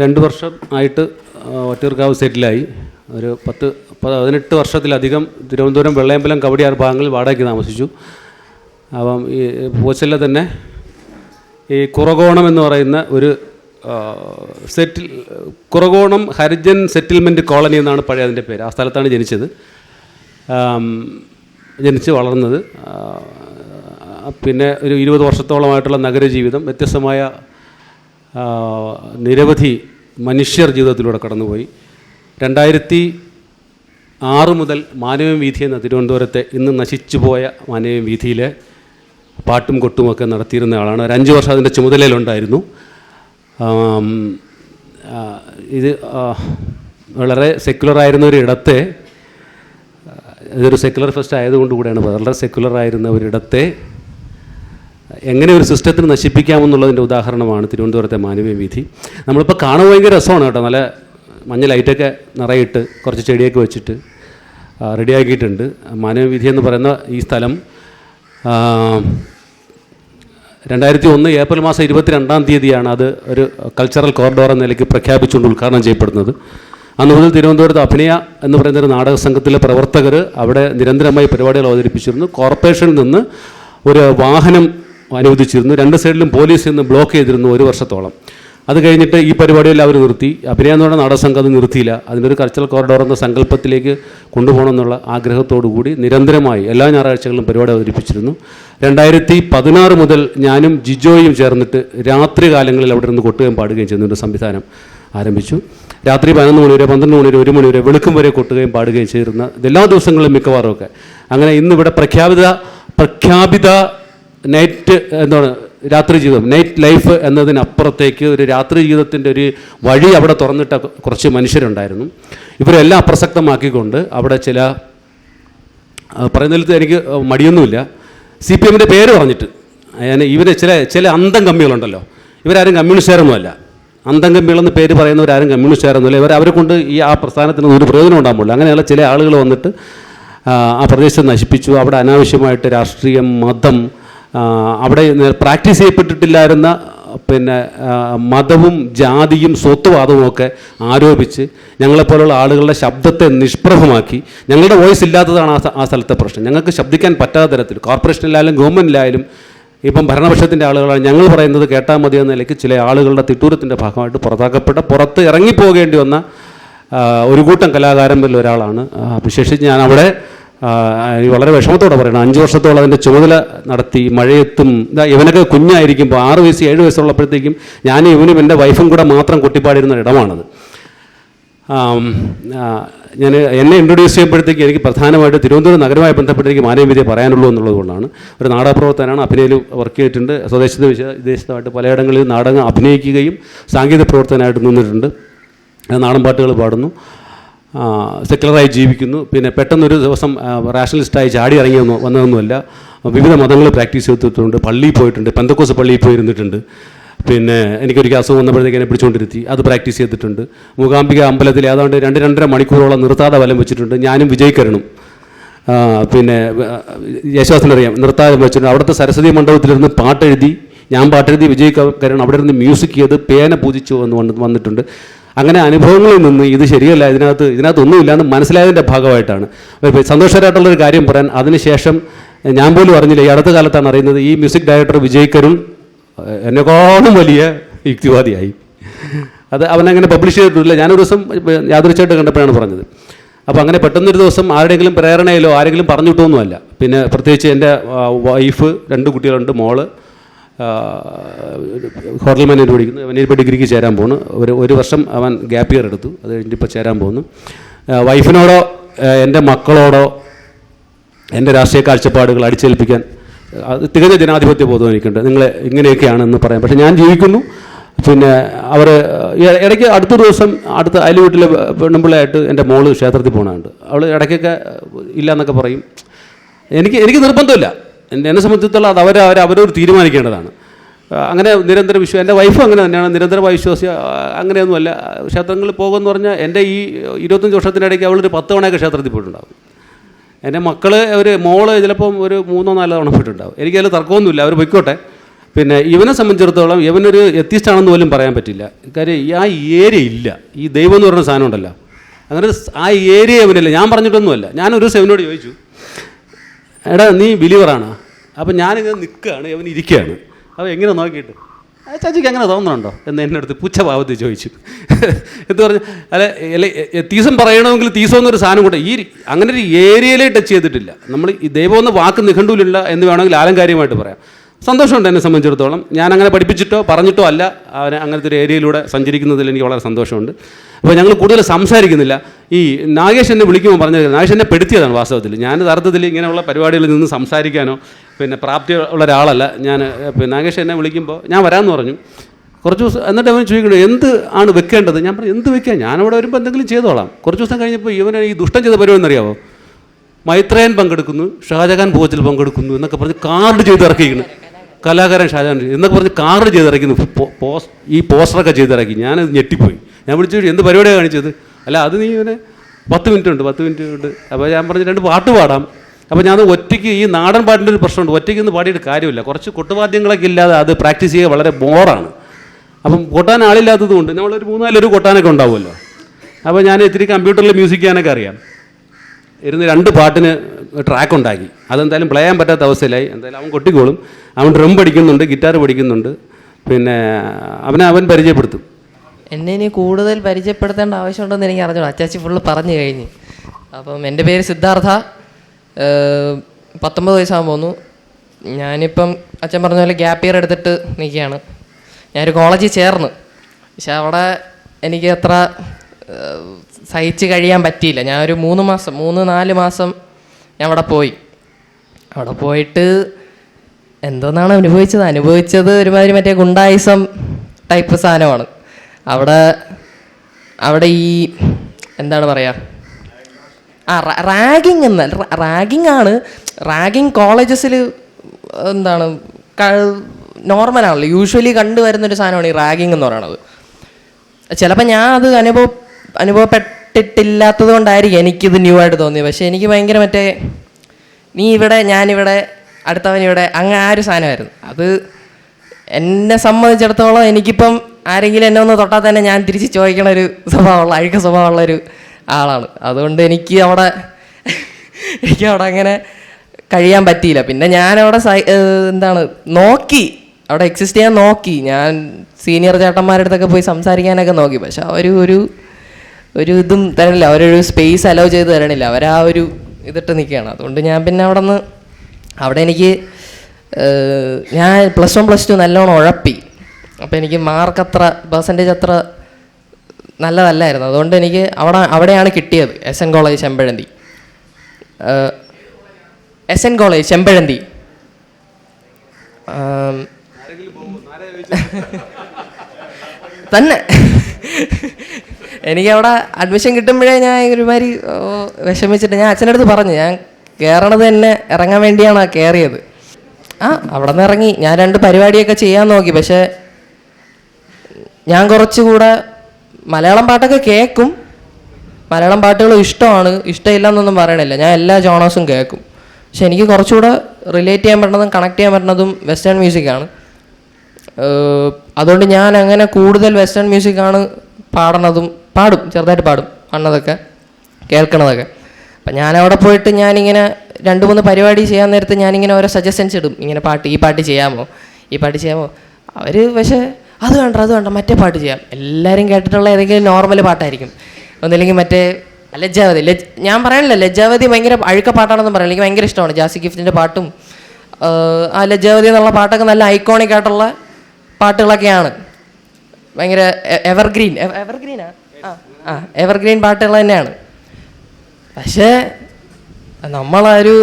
രണ്ട് വർഷം ആയിട്ട് ഒറ്റർക്കാവ് സെറ്റിലായി ഒരു പത്ത് പതിനെട്ട് വർഷത്തിലധികം തിരുവനന്തപുരം വെള്ളയമ്പലം കവടിയാർ ഭാഗങ്ങളിൽ വാടകയ്ക്ക് താമസിച്ചു. അപ്പം ഈ പൂച്ചല്ല തന്നെ ഈ കുറകോണം എന്ന് പറയുന്ന ഒരു സെറ്റിൽ കുറകോണം ഹരിജൻ സെറ്റിൽമെന്റ് കോളനി എന്നാണ് പഴയ അതിന്റെ പേര്. ആ സ്ഥലത്താണ് ജനിച്ചത്. ജനിച്ച് വളർന്നത്. പിന്നെ ഒരു ഇരുപത് വർഷത്തോളമായിട്ടുള്ള നഗരജീവിതം വ്യത്യസ്തമായ നിരവധി മനുഷ്യർ ജീവിതത്തിലൂടെ കടന്നുപോയി. രണ്ടായിരത്തി ആറ് മുതൽ മാനവം വീഥി എന്ന തിരുവനന്തപുരത്തെ ഇന്ന് നശിച്ചുപോയ മാനവം വീഥിയിലെ പാട്ടും കൊട്ടുമൊക്കെ നടത്തിയിരുന്ന ആളാണ്. ഒരു അഞ്ച് വർഷം അതിന്റെ ചുമതലയിലുണ്ടായിരുന്നു. ഇത് വളരെ സെക്യുലറായിരുന്ന ഒരിടത്തെ ഇതൊരു സെക്യുലർ ഫെസ്റ്റ് ആയതുകൊണ്ട് കൂടെയാണ് വളരെ സെക്യുലർ ആയിരുന്ന ഒരിടത്തെ എങ്ങനെ ഒരു സിസ്റ്റത്തിന് നശിപ്പിക്കാമെന്നുള്ളതിന്റെ ഉദാഹരണമാണ് തിരുവനന്തപുരത്തെ മാനവീയ വീഥി നമ്മളിപ്പോൾ കാണാൻ ഭയങ്കര രസമാണ് കേട്ടോ. നല്ല മഞ്ഞ ലൈറ്റൊക്കെ നിറയിട്ട് കുറച്ച് ചെടിയൊക്കെ വെച്ചിട്ട് റെഡിയാക്കിയിട്ടുണ്ട്. മാനവീയ വിധി എന്ന് പറയുന്ന ഈ സ്ഥലം രണ്ടായിരത്തി ഒന്ന് ഏപ്രിൽ മാസം ഇരുപത്തിരണ്ടാം തീയതിയാണ് അത് ഒരു കൾച്ചറൽ കോറിഡോർ എന്ന നിലയ്ക്ക് പ്രഖ്യാപിച്ചുകൊണ്ട് ഉദ്ഘാടനം ചെയ്യപ്പെടുന്നത്. അന്ന് മുതൽ തിരുവനന്തപുരത്ത് അഭിനയ എന്ന് പറയുന്ന ഒരു നാടക സംഘത്തിലെ പ്രവർത്തകർ അവിടെ നിരന്തരമായി പരിപാടികൾ അവതരിപ്പിച്ചിരുന്നു. കോർപ്പറേഷനിൽ നിന്ന് ഒരു വാഹനം അനുവദിച്ചിരുന്നു. രണ്ട് സൈഡിലും പോലീസ് ഇന്ന് ബ്ലോക്ക് ചെയ്തിരുന്നു ഒരു വർഷത്തോളം. അത് കഴിഞ്ഞിട്ട് ഈ പരിപാടിയെല്ലാം അവർ നിർത്തി. അഭിനയം എന്ന് പറയുന്ന അത് നിർത്തിയില്ല. അതിനൊരു കൾച്ചറൽ കോറിഡോർ എന്ന സങ്കല്പത്തിലേക്ക് കൊണ്ടുപോകണമെന്നുള്ള ആഗ്രഹത്തോടുകൂടി ആഗ്രഹത്തോടു കൂടി നിരന്തരമായി എല്ലാ ഞായറാഴ്ചകളിലും പരിപാടി അവതരിപ്പിച്ചിരുന്നു. രണ്ടായിരത്തി പതിനാറ് മുതൽ ഞാനും ജിജോയും ചേർന്നിട്ട് രാത്രി കാലങ്ങളിൽ അവിടെ നിന്ന് കൊട്ടുകയും പാടുകയും ചെയ്യുന്ന ഒരു സംവിധാനം ആരംഭിച്ചു. രാത്രി പതിനൊന്ന് മണി വരെ പന്ത്രണ്ട് മണി വരെ ഒരു മണി വരെ വെളുക്കും വരെ കൊട്ടുകയും പാടുകയും ചെയ്തിരുന്ന എല്ലാ ദിവസങ്ങളിലും മിക്കവാറും ഒക്കെ. അങ്ങനെ ഇന്നിവിടെ പ്രഖ്യാപിത പ്രഖ്യാപിത നൈറ്റ് എന്താണ് രാത്രി ജീവിതം. നൈറ്റ് ലൈഫ് എന്നതിനപ്പുറത്തേക്ക് ഒരു രാത്രി ജീവിതത്തിന്റെ ഒരു വഴി അവിടെ തുറന്നിട്ട കുറച്ച് മനുഷ്യരുണ്ടായിരുന്നു. ഇവരെല്ലാം അപ്രസക്തമാക്കിക്കൊണ്ട് അവിടെ ചില പറയുന്നതിൽ എനിക്ക് മടിയൊന്നുമില്ല. സി പി എമ്മിന്റെ പേര് പറഞ്ഞിട്ട് ഞാൻ ഇവർ ചില ചില അന്തം കമ്മികളുണ്ടല്ലോ. ഇവരാരും കമ്മ്യൂണിസ്റ്റുകാരൊന്നുമല്ല. അന്തം കമ്മികളെന്ന് പേര് പറയുന്നവരാരും കമ്മ്യൂണിസ്റ്റുകാരൊന്നുമില്ല. ഇവർ അവരെ കൊണ്ട് ഈ ആ പ്രസ്ഥാനത്തിന് ഒരു പ്രയോജനം ഉണ്ടാകുമ്പോൾ അങ്ങനെയുള്ള ചില ആളുകൾ വന്നിട്ട് ആ, പ്രദേശത്ത് നശിപ്പിച്ചു. അവിടെ അനാവശ്യമായിട്ട് രാഷ്ട്രീയം മതം അവിടെ പ്രാക്ടീസ് ചെയ്യപ്പെട്ടിട്ടില്ലായിരുന്ന പിന്നെ മതവും ജാതിയും സ്വത്വവാദവും ഒക്കെ ആരോപിച്ച് ഞങ്ങളെപ്പോലുള്ള ആളുകളുടെ ശബ്ദത്തെ നിഷ്പ്രഭമാക്കി. ഞങ്ങളുടെ വോയിസ് ഇല്ലാത്തതാണ് ആ സ്ഥലത്തെ പ്രശ്നം. ഞങ്ങൾക്ക് ശബ്ദിക്കാൻ പറ്റാത്ത തരത്തിൽ കോർപ്പറേഷനിലായാലും ഗവൺമെന്റിലായാലും ഇപ്പം ഭരണപക്ഷത്തിന്റെ ആളുകളാണ് ഞങ്ങൾ പറയുന്നത് കേട്ടാൽ മതി എന്ന നിലയ്ക്ക് ചില ആളുകളുടെ തിട്ടൂരത്തിന്റെ ഭാഗമായിട്ട് പുറത്താക്കപ്പെട്ട പുറത്ത് ഇറങ്ങിപ്പോകേണ്ടി വന്ന ഒരു കൂട്ടം കലാകാരന്മാരിൽ ഒരാളാണ്. വിശേഷിച്ച് ഞാൻ അവിടെ വളരെ വിഷമത്തോടെ പറയണം. അഞ്ച് വർഷത്തോളം അതിന്റെ ചുമതല നടത്തി മഴയത്തും ഇതാ ഇവനൊക്കെ കുഞ്ഞായിരിക്കുമ്പോൾ ആറ് വയസ്സ് ഏഴ് വയസ്സുള്ളപ്പോഴത്തേക്കും ഞാൻ ഇവനും എന്റെ വൈഫും കൂടെ മാത്രം കുട്ടിപ്പാടിയിരുന്ന ഇടമാണത്. ഞാൻ എന്നെ ഇൻട്രൊഡ്യൂസ് ചെയ്യുമ്പോഴത്തേക്ക് എനിക്ക് പ്രധാനമായിട്ട് തിരുവനന്തപുരം നഗരമായി ബന്ധപ്പെട്ട് എനിക്ക് മാനവീയതയെ പറയാനുള്ളൂ എന്നുള്ളത് കൊണ്ടാണ്. ഒരു നാടകപ്രവർത്തനാണ് അഭിനയിൽ വർക്ക് ചെയ്തിട്ടുണ്ട്. സ്വദേശത്ത് വിദേശത്തായിട്ട് പലയിടങ്ങളിൽ നാടകം അഭിനയിക്കുകയും സാങ്കേതിക പ്രവർത്തനമായിട്ട് നിന്നിട്ടുണ്ട്. നാടൻ പാട്ടുകൾ പാടുന്നു. സെക്യുലറായി ജീവിക്കുന്നു. പിന്നെ പെട്ടെന്നൊരു ദിവസം റാഷണലിസ്റ്റായി ചാടി ഇറങ്ങി വന്നു വന്നതൊന്നുമല്ല. വിവിധ മതങ്ങൾ പ്രാക്ടീസ് ചെയ്തിട്ടുണ്ട്. പള്ളിയിൽ പോയിട്ടുണ്ട്. പെന്തക്കോസ് പള്ളിയിൽ പോയിരുന്നിട്ടുണ്ട്. പിന്നെ എനിക്കൊരിക്കൽ അസുഖം വന്നപ്പോഴത്തേക്ക് എന്നെ പിടിച്ചുകൊണ്ടിരുത്തി. അത് പ്രാക്ടീസ് ചെയ്തിട്ടുണ്ട്. മൂകാംബിക അമ്പലത്തിൽ ഏതാണ്ട് രണ്ട് രണ്ടര മണിക്കൂറോളം നിർത്താതെ വലം വെച്ചിട്ടുണ്ട്. ഞാനും വിജയിക്കരണം പിന്നെ യേശുദാസിനറിയാം. നിർത്താതെ വെച്ചിട്ടുണ്ട്. അവിടുത്തെ സരസ്വതി മണ്ഡപത്തിലിരുന്ന് പാട്ടെഴുതി ഞാൻ പാട്ടെഴുതി വിജയിക്കരണം അവിടെ ഇരുന്ന് മ്യൂസിക് ചെയ്ത് പേന പൂജിച്ചു വന്ന് വന്നിട്ടുണ്ട്. അങ്ങനെ അനുഭവങ്ങളിൽ നിന്ന് ഇത് ശരിയല്ല ഇതിനകത്ത് ഇതിനകത്ത് ഒന്നുമില്ല എന്ന് മനസ്സിലായതിന്റെ ഭാഗമായിട്ടാണ്. സന്തോഷകരമായിട്ടുള്ളൊരു കാര്യം പറയാൻ അതിനുശേഷം ഞാൻ പോലും അറിഞ്ഞില്ല ഈ അടുത്ത കാലത്താണ് അറിയുന്നത് ഈ മ്യൂസിക് ഡയറക്ടർ വിജയ്ക്കരും എന്നെക്കാളും വലിയ യുക്തിവാദിയായി. അത് അവനങ്ങനെ പബ്ലിഷ് ചെയ്തിട്ടില്ല. ഞാനൊരു ദിവസം യാദൃച്ഛമായിട്ട് കണ്ടപ്പോഴാണ് പറഞ്ഞത്. അപ്പോൾ അങ്ങനെ പെട്ടെന്നൊരു ദിവസം ആരുടെയെങ്കിലും പ്രേരണയിലോ ആരെങ്കിലും പറഞ്ഞു വിട്ടൊന്നുമല്ല. പിന്നെ പ്രത്യേകിച്ച് എന്റെ വൈഫ് രണ്ട് കുട്ടികളുണ്ട് മോൾ ഹോട്ടൽ മാനേജ് പഠിക്കുന്നു അവൻ ഇപ്പോൾ ഡിഗ്രിക്ക് ചേരാൻ പോകുന്നു ഒരു ഒരു വർഷം അവൻ ഗ്യാപ്പ് ഇയർ എടുത്തു. അത് കഴിഞ്ഞിട്ട് ഇപ്പോൾ ചേരാൻ പോകുന്നു വൈഫിനോടോ എന്റെ മക്കളോടോ എന്റെ രാഷ്ട്രീയ കാഴ്ചപ്പാടുകൾ അടിച്ചേൽപ്പിക്കാൻ അത് തികഞ്ഞ ജനാധിപത്യ ബോധം എനിക്കുണ്ട്. നിങ്ങൾ ഇങ്ങനെയൊക്കെയാണെന്ന് പറയാം. പക്ഷേ ഞാൻ ജീവിക്കുന്നു. പിന്നെ അവർ ഇടയ്ക്ക് അടുത്ത ദിവസം അടുത്ത അയൽ വീട്ടിലെ പെണ്ണുമ്പിള്ളയായിട്ട് എന്റെ മോൾ ക്ഷേത്രത്തിൽ പോകണുണ്ട് അവൾ ഇടയ്ക്കൊക്കെ ഇല്ല എന്നൊക്കെ പറയും. എനിക്ക് എനിക്ക് നിർബന്ധമില്ല. എന്നെ എന്നെ സംബന്ധിച്ചിടത്തോളം അത് അവർ അവർ അവരോട് തീരുമാനിക്കേണ്ടതാണ്. അങ്ങനെ നിരന്തര വിശ്വാസം എന്റെ വൈഫ് അങ്ങനെ തന്നെയാണ്. നിരന്തര വിശ്വാസി അങ്ങനെയൊന്നുമല്ല. ക്ഷേത്രങ്ങളിൽ പോകുമെന്ന് പറഞ്ഞാൽ എന്റെ ഈ ഇരുപത്തഞ്ച് വർഷത്തിനിടയ്ക്ക് അവളൊരു പത്ത് തവണയൊക്കെ ക്ഷേത്രത്തിൽ പോയിട്ടുണ്ടാകും എന്റെ മക്കൾ ഒരു മോൾ ചിലപ്പം ഒരു മൂന്നോ നാലോ തവണ പോയിട്ടുണ്ടാവും. എനിക്കതിൽ തർക്കമൊന്നുമില്ല. അവർ പൊയ്ക്കോട്ടെ. പിന്നെ ഇവനെ സംബന്ധിച്ചിടത്തോളം ഇവനൊരു എത്തിസ്റ്റാണെന്ന് പോലും പറയാൻ പറ്റില്ല. കാര്യം ഈ ആ ഏരിയ ഇല്ല. ഈ ദൈവം എന്ന് പറയുന്ന സാധനം ഉണ്ടല്ലോ. അങ്ങനെ ആ ഏരിയ ഇവനില്ല. ഞാൻ പറഞ്ഞിട്ടൊന്നുമല്ല. ഞാനൊരു ദിവസം ഇവനോട് ചോദിച്ചു. എടാ നീ ബിലീവറാണ്? അപ്പം ഞാനിങ്ങനെ നിൽക്കുകയാണ് അവൻ ഇരിക്കുകയാണ് അപ്പോൾ എങ്ങനെ നോക്കിയിട്ട് ചാച്ചിക്ക് അങ്ങനെ തോന്നുന്നുണ്ടോ എന്ന് എന്റെ അടുത്ത് പുച്ഛഭാവത്തിൽ ചോദിച്ചു. എന്ന് പറഞ്ഞു അല്ല അല്ല തീസം പറയണമെങ്കിൽ തീസം എന്നൊരു സാധനം കൂടെ ഈ അങ്ങനെ ഒരു ഏരിയയിലേ ടച്ച് ചെയ്തിട്ടില്ല. നമ്മൾ ഈ ദൈവം ഒന്ന് വാക്ക് നിഘണ്ടൂലില്ല എന്ന് വേണമെങ്കിൽ ആലങ്കാരികമായിട്ട് പറയാം. സന്തോഷമുണ്ട് എന്നെ സംബന്ധിച്ചിടത്തോളം. ഞാൻ അങ്ങനെ പഠിപ്പിച്ചിട്ടോ പറഞ്ഞിട്ടോ അല്ല. അവനെ അങ്ങനത്തെ ഒരു ഏരിയയിലൂടെ സഞ്ചരിക്കുന്നതിൽ എനിക്ക് വളരെ സന്തോഷമുണ്ട്. അപ്പോൾ ഞങ്ങൾ കൂടുതൽ സംസാരിക്കുന്നില്ല. ഈ നാഗേഷ് എന്നെ വിളിക്കുമ്പോൾ പറഞ്ഞത് നാഗേഷ് എന്നെ പെടുത്തിയതാണ് വാസ്തവത്തിൽ. ഞാൻ യഥാർത്ഥത്തിൽ ഇങ്ങനെയുള്ള പരിപാടികളിൽ നിന്ന് സംസാരിക്കാനോ പിന്നെ പ്രാപ്തി ഉള്ള ഒരാളല്ല. ഞാൻ പിന്നെ നാഗേഷ് എന്നെ വിളിക്കുമ്പോൾ ഞാൻ വരാമെന്ന് പറഞ്ഞു. കുറച്ച് ദിവസം എന്നിട്ട് അവൻ ചോദിക്കണു എന്ത് ആണ് വെക്കേണ്ടത്? ഞാൻ പറഞ്ഞു എന്ത് വെക്കാം ഞാനവിടെ വരുമ്പോൾ എന്തെങ്കിലും ചെയ്തോളാം. കുറച്ച് ദിവസം കഴിഞ്ഞപ്പോൾ ഇവനെ ഈ ദുഷ്ടം ചെയ്ത പരിപാടി എന്നറിയാമോ മൈത്രേയൻ പങ്കെടുക്കുന്നു ഷാജഹാൻ ഭോജൽ പങ്കെടുക്കുന്നു എന്നൊക്കെ പറഞ്ഞ് കാർഡ് ചെയ്ത് ഇറക്കിയിരിക്കുന്നു. കലാകാരൻ ഷാജഹാൻ എന്നൊക്കെ പറഞ്ഞ് കാർഡ് ചെയ്ത് ഇറക്കുന്നു പോ- പോസ് ഈ പോസ്റ്ററൊക്കെ ചെയ്തിറക്കി ഞാനത് ഞെട്ടിപ്പോയി. ഞാൻ വിളിച്ചു എന്ത് പരിപാടിയാണ് കാണിച്ചത്? അല്ല അത് നീ ഇവനെ പത്ത് മിനിറ്റ് ഉണ്ട് പത്ത് മിനിറ്റ് ഉണ്ട്. അപ്പോൾ ഞാൻ പറഞ്ഞു രണ്ട് പാട്ട് പാടാം. അപ്പോൾ ഞാൻ ഒറ്റയ്ക്ക് ഈ നാടൻ പാട്ടിന്റെ ഒരു പ്രശ്നമുണ്ട്. ഒറ്റയ്ക്ക് ഒന്ന് പാടിയിട്ട് കാര്യമില്ല. കുറച്ച് കൊട്ടുവാദ്യങ്ങളൊക്കെ ഇല്ലാതെ അത് പ്രാക്ടീസ് ചെയ്യുക വളരെ ബോറാണ്. അപ്പം കൊട്ടാൻ ആളില്ലാത്തത് കൊണ്ട് നമ്മളൊരു മൂന്നാലൊരു കൊട്ടാനൊക്കെ ഉണ്ടാവുമല്ലോ. അപ്പോൾ ഞാൻ ഇത്തിരി കമ്പ്യൂട്ടറിൽ മ്യൂസിക് ചെയ്യാനൊക്കെ അറിയാം. ഇരുന്ന് രണ്ട് പാട്ടിന് ട്രാക്ക് ഉണ്ടാക്കി. അതെന്തായാലും പ്ലേ ചെയ്യാൻ പറ്റാത്ത അവസ്ഥയിലായി. എന്തായാലും അവൻ കൊട്ടിക്കോളും. അവൻ ഡ്രം പഠിക്കുന്നുണ്ട് ഗിറ്റാർ പഠിക്കുന്നുണ്ട്. പിന്നെ അവനെ അവൻ പരിചയപ്പെടുത്തും. എന്നെ ഇനി കൂടുതൽ പരിചയപ്പെടുത്തേണ്ട ആവശ്യമുണ്ടെന്ന് എനിക്ക് അറിഞ്ഞോളൂ അച്ചാച്ചി ഫുള്ള് പറഞ്ഞു കഴിഞ്ഞു. അപ്പം എന്റെ പേര് സിദ്ധാർത്ഥ. പത്തൊമ്പത് വയസ്സാകാൻ പോന്നു. ഞാനിപ്പം അച്ഛൻ പറഞ്ഞ പോലെ ഗ്യാപ്പ് ഇയർ എടുത്തിട്ട് നിൽക്കുകയാണ്. ഞാനൊരു കോളേജിൽ ചേർന്ന്. പക്ഷെ അവിടെ എനിക്ക് അത്ര സഹിച്ച് കഴിയാൻ പറ്റിയില്ല. ഞാൻ ഒരു മൂന്ന് മാസം മൂന്ന് നാല് മാസം ഞാൻ അവിടെ പോയി. അവിടെ പോയിട്ട് എന്തോന്നാണ് അനുഭവിച്ചത്? അനുഭവിച്ചത് ഒരുമാതിരി മറ്റേ ഗുണ്ടായിസം ടൈപ്പ് സാധനമാണ്. അവിടെ അവിടെ ഈ എന്താണ് പറയുക ആ റാഗിങ് എന്ന റാഗിങ് ആണ് റാഗിങ് കോളേജസിൽ എന്താണ് നോർമലാണല്ലോ യൂഷ്വലി കണ്ടുവരുന്നൊരു സാധനമാണ് ഈ റാഗിങ് എന്ന് പറയുന്നത് ചിലപ്പോൾ ഞാൻ അത് അനുഭവ അനുഭവപ്പെട്ടിട്ടില്ലാത്തത് കൊണ്ടായിരിക്കും എനിക്കിത് ന്യൂ ആയിട്ട് തോന്നിയത്. പക്ഷേ എനിക്ക് ഭയങ്കര മറ്റേ നീ ഇവിടെ ഞാനിവിടെ അടുത്തവൻ ഇവിടെ അങ്ങ് ആ ഒരു സാധനമായിരുന്നു. അത് എന്നെ സംബന്ധിച്ചിടത്തോളം എനിക്കിപ്പം ആരെങ്കിലും എന്നെ ഒന്ന് തൊട്ടാൽ തന്നെ ഞാൻ തിരിച്ച് ചോദിക്കണ ഒരു സ്വഭാവമുള്ള അഴുക്ക സ്വഭാവമുള്ള ഒരു ആളാണ്. അതുകൊണ്ട് എനിക്ക് അവിടെ എനിക്ക് അവിടെ അങ്ങനെ കഴിയാൻ പറ്റിയില്ല. പിന്നെ ഞാൻ അവിടെ എന്താണ് നോക്കി. അവിടെ എക്സിസ്റ്റ് ചെയ്യാൻ നോക്കി. ഞാൻ സീനിയർ ചേട്ടന്മാരുടെ അടുത്തൊക്കെ പോയി സംസാരിക്കാനൊക്കെ നോക്കി. പക്ഷെ അവർ ഒരു ഒരു ഇതും തരണില്ല. അവരൊരു സ്പേസ് അലോ ചെയ്ത് തരണില്ല. ആ ഒരു ഇതിട്ട് നിൽക്കുകയാണ്. അതുകൊണ്ട് ഞാൻ പിന്നെ അവിടെ നിന്ന് അവിടെ എനിക്ക് ഞാൻ പ്ലസ് വൺ പ്ലസ് ടു നല്ലോണം ഉഴപ്പി. അപ്പോൾ എനിക്ക് മാർക്ക് അത്ര പെർസെന്റേജ് അത്ര നല്ലതല്ലായിരുന്നു. അതുകൊണ്ട് എനിക്ക് അവിടെ അവിടെയാണ് കിട്ടിയത് S N college Chempazhanthi. S N college Chempazhanthi. തന്നെ. എനിക്കവിടെ അഡ്മിഷൻ കിട്ടുമ്പോഴേ ഞാൻ ഒരുമാതിരി വിഷമിച്ചിട്ട് ഞാൻ അച്ഛന്റെ അടുത്ത് പറഞ്ഞു ഞാൻ കയറണത് തന്നെ ഇറങ്ങാൻ വേണ്ടിയാണ് കയറിയത് ആ അവിടെ നിന്ന് ഇറങ്ങി. ഞാൻ രണ്ട് പരിപാടിയൊക്കെ ചെയ്യാൻ നോക്കി പക്ഷേ ഞാൻ കുറച്ചുകൂടെ മലയാളം പാട്ടൊക്കെ കേൾക്കും മലയാളം പാട്ടുകൾ ഇഷ്ടമാണ്. ഇഷ്ടമില്ല എന്നൊന്നും പറയണില്ല. ഞാൻ എല്ലാ ജോണേഴ്സും കേൾക്കും പക്ഷെ എനിക്ക് കുറച്ചുകൂടെ റിലേറ്റ് ചെയ്യാൻ പറ്റുന്നതും കണക്ട് ചെയ്യാൻ പറ്റുന്നതും വെസ്റ്റേൺ മ്യൂസിക്കാണ് അതുകൊണ്ട് ഞാൻ അങ്ങനെ കൂടുതൽ വെസ്റ്റേൺ മ്യൂസിക്കാണ് പാടണതും പാടും. ചെറുതായിട്ട് പാടും. പാടുന്നതൊക്കെ കേൾക്കണതൊക്കെ. അപ്പം ഞാൻ അവിടെ പോയിട്ട് ഞാനിങ്ങനെ രണ്ട് മൂന്ന് പരിപാടി ചെയ്യാൻ നേരത്ത് ഞാനിങ്ങനെ ഓരോ സജഷൻസ് ഇടും. ഇങ്ങനെ പാട്ട് ഈ പാട്ട് ചെയ്യാമോ? ഈ പാട്ട് ചെയ്യാമോ? അവർ പക്ഷേ അത് വേണ്ട അത് വേണ്ട മറ്റേ പാട്ട് ചെയ്യാം. എല്ലാവരും കേട്ടിട്ടുള്ള ഏതെങ്കിലും നോർമൽ പാട്ടായിരിക്കും. ഒന്നില്ലെങ്കിൽ മറ്റേ ലജ്ജാവതി. ലജ് ഞാൻ പറയാനില്ല ലജ്ജാവതി ഭയങ്കര അഴുക്ക പാട്ടാണെന്ന് പറയാം എനിക്ക് ഭയങ്കര ഇഷ്ടമാണ് ജാസി ഗിഫ്റ്റിന്റെ പാട്ടും ആ ലജ്ജാവതി എന്നുള്ള പാട്ടൊക്കെ നല്ല ഐക്കോണിക് ആയിട്ടുള്ള പാട്ടുകളൊക്കെയാണ്. ഭയങ്കര എവർഗ്രീൻ എവർഗ്രീനാ ആ? ആ എവർഗ്രീൻ പാട്ടുകൾ തന്നെയാണ്. പക്ഷേ നമ്മളൊരു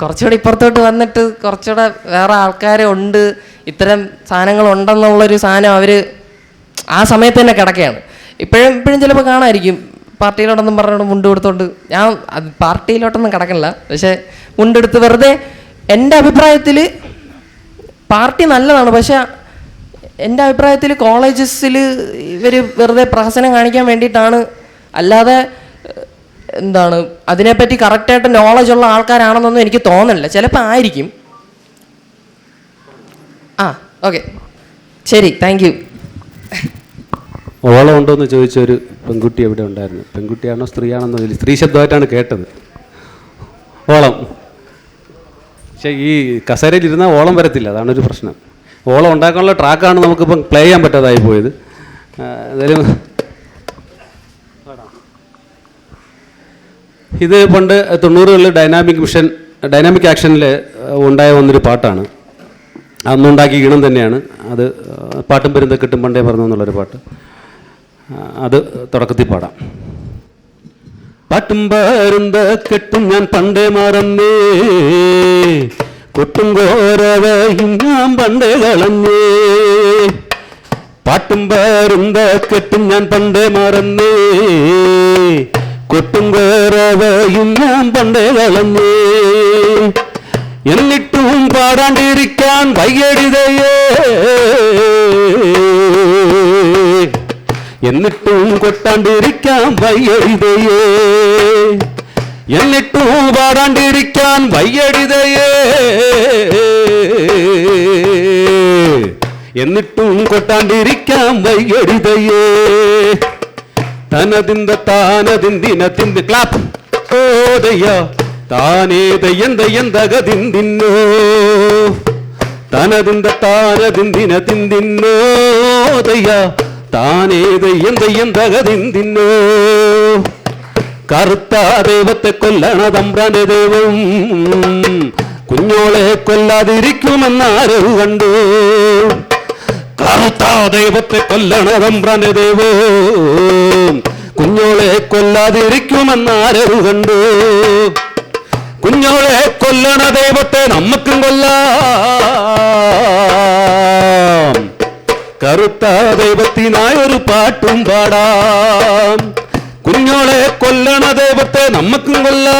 കുറച്ചുകൂടെ ഇപ്പുറത്തോട്ട് വന്നിട്ട് കുറച്ചുകൂടെ വേറെ ആൾക്കാരെ ഉണ്ട് ഇത്തരം സാധനങ്ങൾ ഉണ്ടെന്നുള്ളൊരു സാധനം അവർ ആ സമയത്ത് തന്നെ കിടക്കുകയാണ്. ഇപ്പോഴും ഇപ്പോഴും ചിലപ്പോൾ കാണാമായിരിക്കും പാർട്ടിയിലോട്ടൊന്നും പറഞ്ഞോണ്ട് മുണ്ട് കൊടുത്തോണ്ട് ഞാൻ പാർട്ടിയിലോട്ടൊന്നും കിടക്കണില്ല. പക്ഷേ മുണ്ടെടുത്ത് വെറുതെ എന്റെ അഭിപ്രായത്തിൽ പാർട്ടി നല്ലതാണ്. പക്ഷെ എന്റെ അഭിപ്രായത്തിൽ കോളേജസിൽ ഇവർ വെറുതെ പ്രഹസനം കാണിക്കാൻ വേണ്ടിയിട്ടാണ്. അല്ലാതെ എന്താണ് അതിനെപ്പറ്റി കറക്റ്റായിട്ട് നോളജ് ഉള്ള ആൾക്കാരാണെന്നൊന്നും എനിക്ക് തോന്നണില്ല. ചിലപ്പോൾ ആയിരിക്കും. ആ ഓക്കെ ശരി താങ്ക് യു ഓളം ഉണ്ടോ എന്ന് ചോദിച്ച ഒരു പെൺകുട്ടി എവിടെ ഉണ്ടായിരുന്നു? പെൺകുട്ടിയാണോ സ്ത്രീയാണെന്നോ. സ്ത്രീ ശബ്ദമായിട്ടാണ് കേട്ടത്. ഓളം. പക്ഷേ ഈ കസേരയിൽ ഇരുന്നാൽ ഓളം വരത്തില്ല. അതാണ് ഒരു പ്രശ്നം. ഓളം ഉണ്ടാക്കാനുള്ള ട്രാക്കാണ് നമുക്കിപ്പം പ്ലേ ചെയ്യാൻ പറ്റാതായി പോയത്. എന്തായാലും ഇത് പണ്ട് തൊണ്ണൂറുകളിൽ ഡൈനാമിക് മിഷൻ ഡൈനാമിക് ആക്ഷനിൽ ഉണ്ടായ വന്നൊരു പാട്ടാണ്. അന്നുണ്ടാക്കിയ ഈണം തന്നെയാണ്. അത് പാട്ടും പെരുന്ത കിട്ടും പണ്ടേ പറഞ്ഞു എന്നുള്ളൊരു പാട്ട്. അത് തുടക്കത്തിൽ പാടാം. പാട്ടും പരുന്ത കെട്ടും ഞാൻ പണ്ടേ മറന്നേ. കൊട്ടും കോരവയും ഞാൻ പണ്ടേ കളഞ്ഞേ പാട്ടും പരുന്ത കെട്ടും ഞാൻ പണ്ടേ മറന്നേ. കൊട്ടും കോരവയും ഞാൻ പണ്ടേ കളഞ്ഞേ എന്നിട്ടും പാടാണ്ടിരിക്കാൻ വയ്യടിതയേ എന്നിട്ടും കൊട്ടാണ്ടിരിക്കാൻ വയ്യടിതയേ എന്നിട്ടും പാടാണ്ടിരിക്കാൻ വയ്യടിതയേ എന്നിട്ടും കൊട്ടാണ്ടിരിക്കാൻ വയ്യടിതയേ തനതിന്ത താനതിന്തിന തിന്തി ക്ലാപ്പ് താനേ താനേത എന്ത എന്തകതിന്തിന്നോ തനതിന്ത താനതിന്തിന താനേ തെയ്യം എന്ത എന്തകതിന്തിന്നോ കറുത്ത ദൈവത്തെ കൊല്ലണ തമ്പ്രാന്റെ ദൈവം കുഞ്ഞോളെ കൊല്ലാതിരിക്കുമെന്നാരോ കണ്ടു. കറുത്ത ദൈവത്തെ കൊല്ലണ തമ്പ്രാന്റെ ദൈവം കുഞ്ഞോളെ കൊല്ലാതിരിക്കുമെന്നാരോ കണ്ടു. കുഞ്ഞോളെ കൊല്ലണ ദൈവത്തെ നമുക്കും കൊല്ലാം. കറുത്ത ദൈവത്തിനായൊരു പാട്ടും പാടാം. കുഞ്ഞോളെ കൊല്ലണ ദൈവത്തെ നമുക്കും കൊല്ലാം.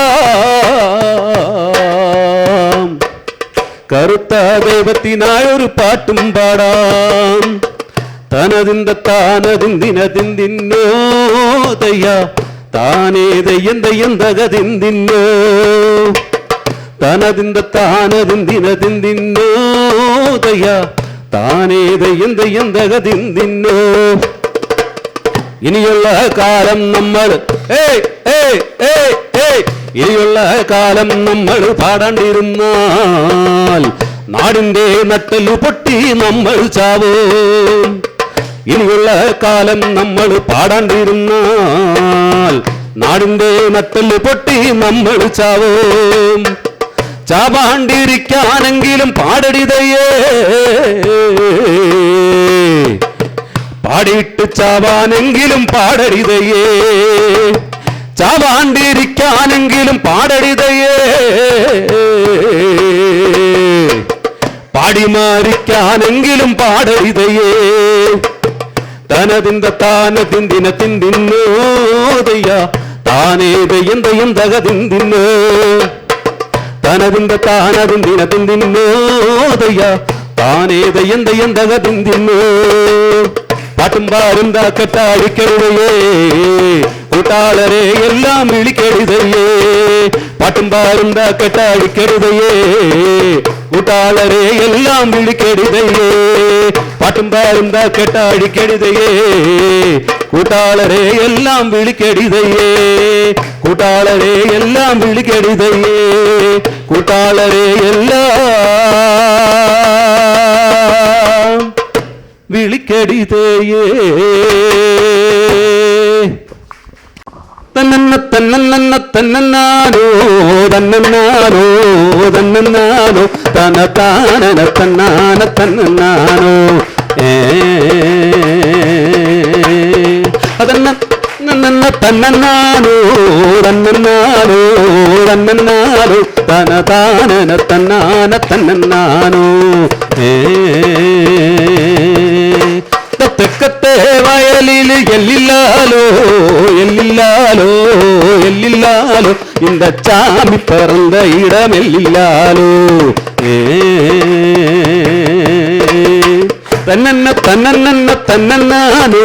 കറുത്ത ദൈവത്തിനായൊരു പാട്ടും പാടാം. തനതിന്ത താനതിന്തിനതിന്തിന്നോതയ്യ താനേതയ്യന്തയ്യന്തകതിന്തിന്നോ തനതിന്ത താനതിന്തിനതിന്തിന്നോതയ്യ താനേതയ്യന്തയ്യന്തകതിന്തിന്നോ ഇനിയുള്ള കാലം നമ്മൾ ഏയ് ഏയ് ഏയ് ഏയ്. ഇനിയുള്ള കാലം നമ്മൾ പാടാണ്ടിരുന്നാൽ നാടിന്റെ നട്ടലു പൊട്ടി നമ്മൾ ചാവും. ഇനിയുള്ള കാലം നമ്മൾ പാടാണ്ടിരുന്നാൽ നാടിന്റെ നട്ടൽ പൊട്ടി നമ്മൾ ചാവും ചാവാണ്ടിരിക്കാനെങ്കിലും പാടടിതയേ പാടിയിട്ട് ചാവാനെങ്കിലും പാടരുതയേ ചാവാണ്ടിരിക്കാനെങ്കിലും പാടരുതയേ പാടിമാരിക്കാനെങ്കിലും പാടരുതയേ തനതിന്ത താനതിന്തിന തിന്തിന്നോതയ്യ താനേത എന്ത എന്തകതിന്തിന്നോ തനതിന്ത താനതിന്തിന തിന്തിന്നോതയ്യ താനേത എന്ത എന്തകതിന്തിന്നോ പാട്ടും പാരും കെട്ടാടിക്കരുതയേ കൂട്ടാളരെ എല്ലാം വിളിക്കരുതയേ പാട്ടും പാരും കെട്ടാടിക്കരുതയേ കൂട്ടാളരെ എല്ലാം വിളിക്കരുതയേ പാട്ടും പാരും കെട്ടാടിക്കരുതയേ കൂട്ടാളരെ എല്ലാം വിളിക്കരുതയേ കൂട്ടാളരെ എല്ലാം വിളിക്കരുതയേ കൂട്ടാളരെ എല്ലാം വിളിക്കടിതയേ തന്നന്ന തന്നന്ന തന്നന്നാനോ തന്നന്നാനോ തന്നന്നാനോ തന താനന തന്നാന തന്നന്നാനോ ഏ അതന്ന നന്ന തന്നന്നാനോ തന്നന്നാനോ തന്നന്നാനോ തന താനന തന്നാന തന്നന്നാനോ ഏ തെക്കത്തെ വയലിൽ എല്ലില്ലാലോ എല്ലില്ലാലോ എല്ലില്ലാലോ இந்த சாமி பிறந்த இடம் எல்லில்லாலோ ஏ തന്നന്ന തന്നന്ന തന്നന്നാനോ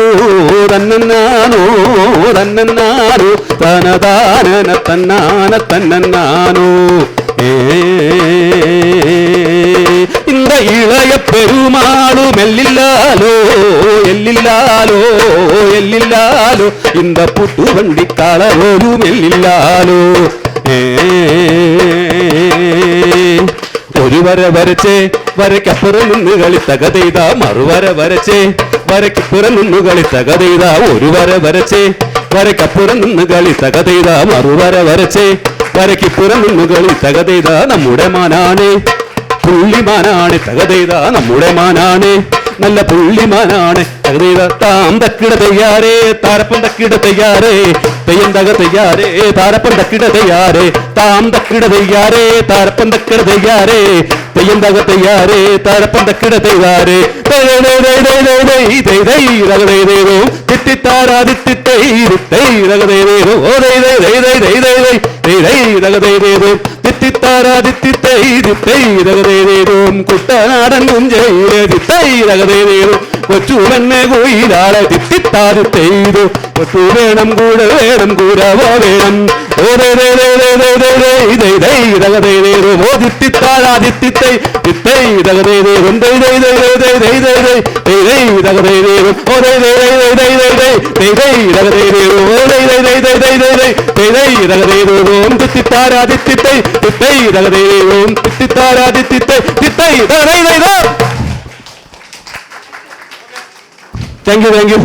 തന്നന്നാനോ തന്നന്നാനോ തനതാനന തന്നാന തന്നന്നാനോ ഏ ഇളയ പെരുമാളും എല്ലില്ലാലോ എല്ലില്ലാലോ എല്ലില്ലാലോ. இந்த புட்டு வண்டி களவொரு மெல்லில்லாலோ ഒരു വര വരച്ചേ വരയ്ക്കപ്പുറം നിന്ന് കളി തകതെയ്ത മറുവര വരച്ചേ വരയ്ക്കപ്പുറം നിന്ന് കളി തകതെയ്ത ഒരു വര വരച്ചേ വരയ്ക്കപ്പുറം നിന്ന് കളി തകതെയ്ത മറുവര വരച്ചേ വരയ്ക്കിപ്പുറം നിന്ന് കളി തകതെയ്ത നമ്മുടെ മാനാനേ. പുള്ളിമാനാണ് തകതേത നമ്മുടെ മാനാണ് നല്ല പുള്ളിമാനാണ് തകതേത താം തക്കിട തയ്യാറേ താരപ്പൻ തക്കിട തയ്യാറേ തെയ്യം തക തയ്യാറേ താരപ്പൻ തക്കിട തയ്യാറേ താം തക്കിട തയ്യാറേ താരപ്പൻ തക്കിട തയ്യാറേ തെയ്യം തക തയ്യാറേ താരപ്പൻ തക്കിട തയ്യാറേ തിത്തിത്താരാതിത്തിത്തൈ തൈ തകതേതേതോ ഓ ദൈ ദൈ ദൈ ദൈ ദൈ കുട്ടനാടൻ കുഞ്ചൈ കൊച്ചു പെണ്ണെ കോയിലാളെ തിത്തി கேட்டாது செய்து ஒத்து வேணும் கூட வேணும் கூறவோ வேணும் மோதித்தாளாதித்தித்தை வித்தை இதகதை தேவன் தெய்தை தெய்தை தெய்தை தெய்தை இதகதை தேவன் ஓதை தெய்தை தெய்தை தெய்தை இதகதை தேவன் ஓதை தெய்தை தெய்தை தெய்தை தெய்தை இதகதை தேவோம் தித்தித்தாராதித்தித்தை தித்தை இதகதை தேவோம் தித்தித்தாராதித்தித்தை தித்தை இதகதை தேங்க்யூ தேங்க்யூ